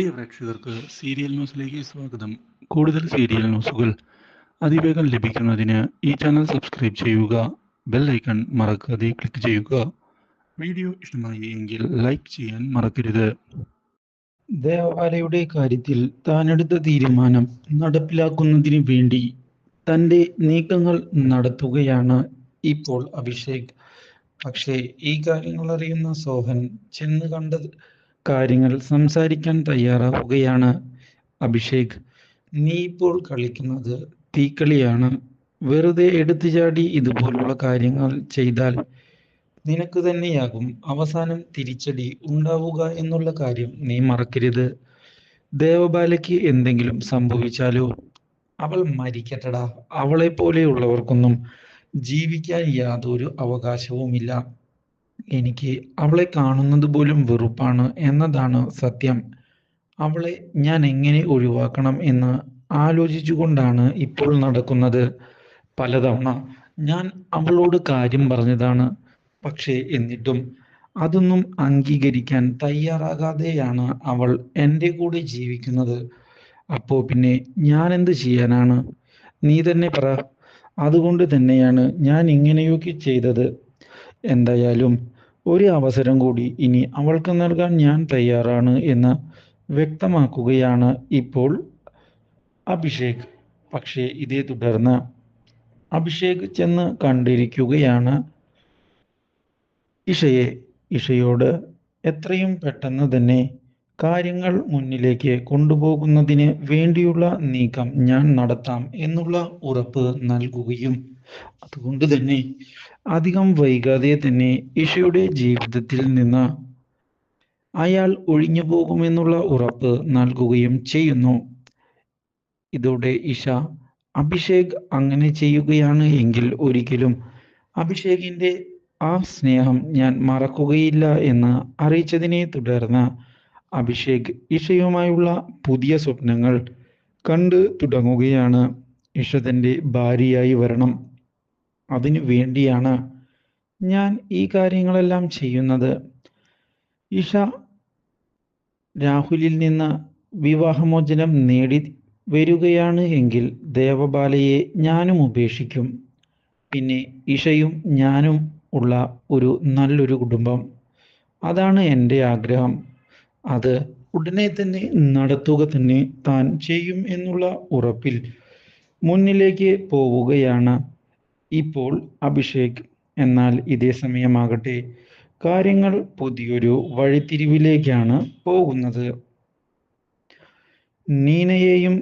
പ്രിയ പ്രേക്ഷകർക്ക് സീരിയൽ ന്യൂസിലേക്ക് സ്വാഗതം. കൂടുതൽ സീരിയൽ ന്യൂസുകൾ അതിവേഗം ലഭിക്കുന്നതിന് ഈ ചാനൽ സബ്സ്ക്രൈബ് ചെയ്യുക ബെൽ ഐക്കൺ മറക്കാതെ ക്ലിക്ക് ചെയ്യുക. വീഡിയോ ഇഷ്ടമായി എങ്കിൽ ലൈക്ക് ചെയ്യാൻ മറക്കരുത്. ദേവാലയുടെ കാര്യത്തിൽ താനെടുത്ത തീരുമാനം നടപ്പിലാക്കുന്നതിന് വേണ്ടി തന്റെ നീക്കങ്ങൾ നടത്തുകയാണ് ഇപ്പോൾ അഭിഷേക്. പക്ഷേ ഈ കാര്യങ്ങൾ അറിയുന്ന സോഹൻ ചെന്ന് കണ്ട കാര്യങ്ങൾ സംസാരിക്കാൻ തയ്യാറാവുകയാണ് അഭിഷേക്. നീ ഇപ്പോൾ കളിക്കുന്നത് തീക്കളിയാണ്. വെറുതെ എടുത്തു ചാടി ഇതുപോലുള്ള കാര്യങ്ങൾ ചെയ്താൽ നിനക്ക് തന്നെയാകും അവസാനം തിരിച്ചടി ഉണ്ടാവുക എന്നുള്ള കാര്യം നീ മറക്കരുത്. ദേവബാലയ്ക്ക് എന്തെങ്കിലും സംഭവിച്ചാലോ? അവൾ മരിക്കട്ടടാ. അവളെ പോലെയുള്ളവർക്കൊന്നും ജീവിക്കാൻ യാതൊരു അവകാശവുമില്ല. എനിക്ക് അവളെ കാണുന്നത് പോലും വെറുപ്പാണ് എന്നതാണ് സത്യം. അവളെ ഞാൻ എങ്ങനെ ഒഴിവാക്കണം എന്ന് ആലോചിച്ചുകൊണ്ടാണ് ഇപ്പോൾ നടക്കുന്നത്. പലതവണ ഞാൻ അവളോട് കാര്യം പറഞ്ഞതാണ്. പക്ഷേ എന്നിട്ടും അതൊന്നും അംഗീകരിക്കാൻ തയ്യാറാകാതെയാണ് അവൾ എന്റെ കൂടെ ജീവിക്കുന്നത്. അപ്പോ പിന്നെ ഞാൻ എന്ത് ചെയ്യാനാണ്? നീ തന്നെ പറ. അതുകൊണ്ട് തന്നെയാണ് ഞാൻ ഇങ്ങനെയൊക്കെ ചെയ്തത്. എന്തായാലും ഒരു അവസരം കൂടി ഇനി അവൾക്ക് നൽകാൻ ഞാൻ തയ്യാറാണ് എന്ന് വ്യക്തമാക്കുകയാണ് ഇപ്പോൾ അഭിഷേക്. പക്ഷേ ഇതേ തുടർന്ന് അഭിഷേക് ചെന്ന് കണ്ടിരിക്കുകയാണ്. ഇഷയെ ഇഷയോട് എത്രയും പെട്ടെന്ന് തന്നെ കാര്യങ്ങൾ മുന്നിലേക്ക് കൊണ്ടുപോകുന്നതിന് വേണ്ടിയുള്ള നീക്കം ഞാൻ നടത്താം എന്നുള്ള ഉറപ്പ് നൽകുകയും അതുകൊണ്ട് തന്നെ അധികം വൈകാതെ തന്നെ ഇഷയുടെ ജീവിതത്തിൽ നിന്ന് അയാൾ ഒഴിഞ്ഞു പോകുമെന്നുള്ള ഉറപ്പ് നൽകുകയും ചെയ്യുന്നു. ഇതോടെ ഇഷ അഭിഷേക് അങ്ങനെ ചെയ്യുകയാണ് എങ്കിൽ ഒരിക്കലും അഭിഷേകിന്റെ ആ സ്നേഹം ഞാൻ മറക്കുകയില്ല എന്ന് അറിയിച്ചതിനെ തുടർന്ന് അഭിഷേക് ഇഷയുമായുള്ള പുതിയ സ്വപ്നങ്ങൾ കണ്ടു തുടങ്ങുകയാണ്. ഇഷ തന്റെ ഭാര്യയായി വരണം. അതിനു വേണ്ടിയാണ് ഞാൻ ഈ കാര്യങ്ങളെല്ലാം ചെയ്യുന്നത്. ഇഷ രാഹുലിൽ നിന്ന് വിവാഹമോചനം നേടി വരികയാണ് എങ്കിൽ ദേവബാലയെ ഞാനും ഉപേക്ഷിക്കും. പിന്നെ ഇഷയും ഞാനും ഉള്ള ഒരു നല്ലൊരു കുടുംബം. അതാണ് എന്റെ ആഗ്രഹം. അത് ഉടനെ തന്നെ നടത്തുക തന്നെ താൻ ചെയ്യും എന്നുള്ള ഉറപ്പിൽ മുന്നിലേക്ക് പോവുകയാണ്. ഇപ്പോൾ അഭിഷേക് എന്നാൽ ഇതേ സമയമാകട്ടെ. കാര്യങ്ങൾ പുതിയൊരു വഴിത്തിരിവിലേക്കാണ് പോകുന്നത്. നീനയെയും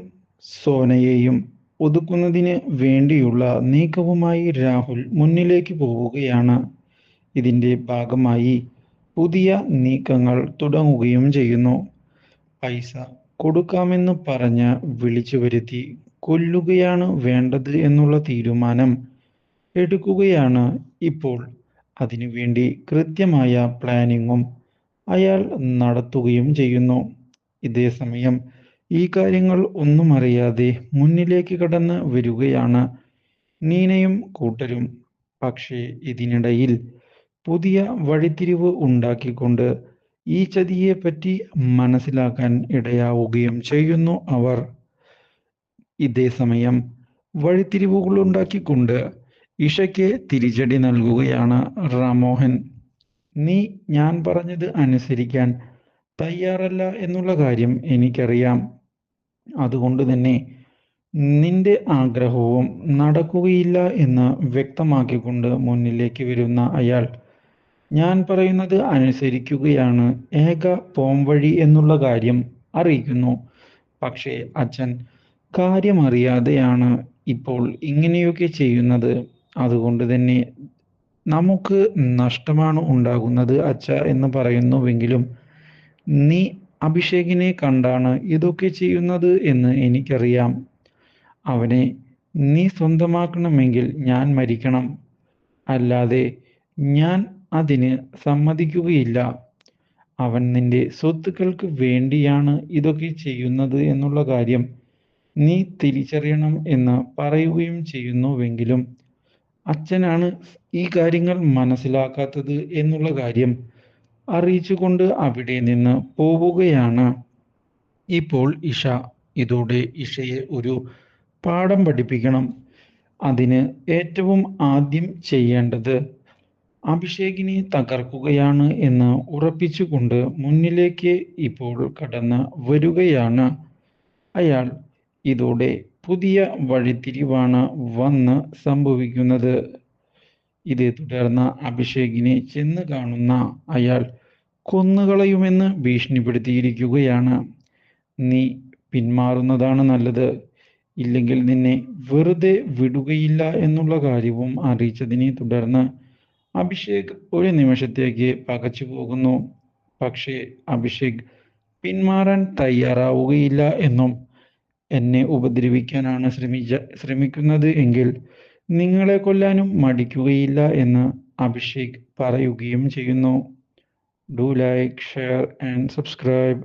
സോനയെയും ഒതുക്കുന്നതിന് വേണ്ടിയുള്ള നീക്കവുമായി രാഹുൽ മുന്നിലേക്ക് പോവുകയാണ്. ഇതിന്റെ ഭാഗമായി പുതിയ നീക്കങ്ങൾ തുടങ്ങുകയും ചെയ്യുന്നു. പൈസ കൊടുക്കാമെന്ന് പറഞ്ഞ് വിളിച്ചു വരുത്തി കൊല്ലുകയാണ് വേണ്ടത് എന്നുള്ള തീരുമാനം എടുക്കുകയാണ് ഇപ്പോൾ. അതിനുവേണ്ടി കൃത്യമായ പ്ലാനിങ്ങും അയാൾ നടത്തുകയും ചെയ്യുന്നു. ഇതേ സമയം ഈ കാര്യങ്ങൾ ഒന്നും അറിയാതെ മുന്നിലേക്ക് കടന്ന് വരികയാണ് നീനയും കൂട്ടരും. പക്ഷേ ഇതിനിടയിൽ പുതിയ വഴിത്തിരിവ് ഉണ്ടാക്കിക്കൊണ്ട് ഈ ചതിയെ പറ്റി മനസ്സിലാക്കാൻ ഇടയാവുകയും ചെയ്യുന്നു അവർ. ഇതേ സമയം വഴിത്തിരിവുകൾ ഉണ്ടാക്കിക്കൊണ്ട് ഇഷയ്ക്ക് തിരിച്ചടി നൽകുകയാണ് റാമോഹൻ നീ ഞാൻ പറഞ്ഞത് അനുസരിക്കാൻ തയ്യാറല്ല എന്നുള്ള കാര്യം എനിക്കറിയാം. അതുകൊണ്ട് തന്നെ നിന്റെ ആഗ്രഹവും നടക്കുകയില്ല എന്ന് വ്യക്തമാക്കിക്കൊണ്ട് മുന്നിലേക്ക് വരുന്ന അയാൾ ഞാൻ പറയുന്നത് അനുസരിക്കുകയാണ്. ഏക പോംവഴി എന്നുള്ള കാര്യം അറിയിക്കുന്നു. പക്ഷേ അച്ഛൻ കാര്യമറിയാതെയാണ് ഇപ്പോൾ ഇങ്ങനെയൊക്കെ ചെയ്യുന്നത്. അതുകൊണ്ട് തന്നെ നമുക്ക് നഷ്ടമാണ് ഉണ്ടാകുന്നത് അച്ഛ എന്ന് പറയുന്നുവെങ്കിലും നീ അഭിഷേകിനെ കണ്ടാണ് ഇതൊക്കെ ചെയ്യുന്നത് എന്ന് എനിക്കറിയാം. അവനെ നീ സ്വന്തമാക്കണമെങ്കിൽ ഞാൻ മരിക്കണം. അല്ലാതെ ഞാൻ അതിന് സമ്മതിക്കുകയില്ല. അവൻ നിന്റെ സ്വത്തുക്കൾക്ക് വേണ്ടിയാണ് ഇതൊക്കെ ചെയ്യുന്നത് എന്നുള്ള കാര്യം നീ തിരിച്ചറിയണം എന്ന് പറയുകയും ചെയ്യുന്നുവെങ്കിലും അച്ഛനാണ് ഈ കാര്യങ്ങൾ മനസ്സിലാക്കാത്തത് എന്നുള്ള കാര്യം അറിയിച്ചുകൊണ്ട് അവിടെ നിന്ന് പോവുകയാണ്. ഇപ്പോൾ ഇഷ ഇതോടെ ഇഷയെ ഒരു പാഠം പഠിപ്പിക്കണം. അതിന് ഏറ്റവും ആദ്യം ചെയ്യേണ്ടത് അഭിഷേകിനെ തകർക്കുകയാണ് എന്ന് ഉറപ്പിച്ചുകൊണ്ട് മുന്നിലേക്ക് ഇപ്പോൾ കടന്ന് വരികയാണ്. അയാൾ ഇതോടെ പുതിയ വഴിത്തിരിവാണ് വന്ന് സംഭവിക്കുന്നത്. ഇതേ തുടർന്ന് അഭിഷേകിനെ ചെന്ന് കാണുന്ന അയാൾ കൊന്നുകളയുമെന്ന് ഭീഷണിപ്പെടുത്തിയിരിക്കുകയാണ്. നീ പിന്മാറുന്നതാണ് നല്ലത്. ഇല്ലെങ്കിൽ നിന്നെ വെറുതെ വിടുകയില്ല എന്നുള്ള കാര്യവും അറിയിച്ചതിനെ തുടർന്ന് അഭിഷേക് ഒരു നിമിഷത്തേക്ക് പകച്ചു പോകുന്നു. പക്ഷേ അഭിഷേക് പിന്മാറാൻ തയ്യാറാവുകയില്ല എന്നും എന്നെ ഉപദ്രവിക്കാനാണ് ശ്രമിച്ച ശ്രമിക്കുന്നത് എങ്കിൽ നിങ്ങളെ കൊല്ലാനും മടിക്കുകയില്ല എന്ന് അഭിഷേക് പറയുകയും ചെയ്യുന്നു. Do like share and subscribe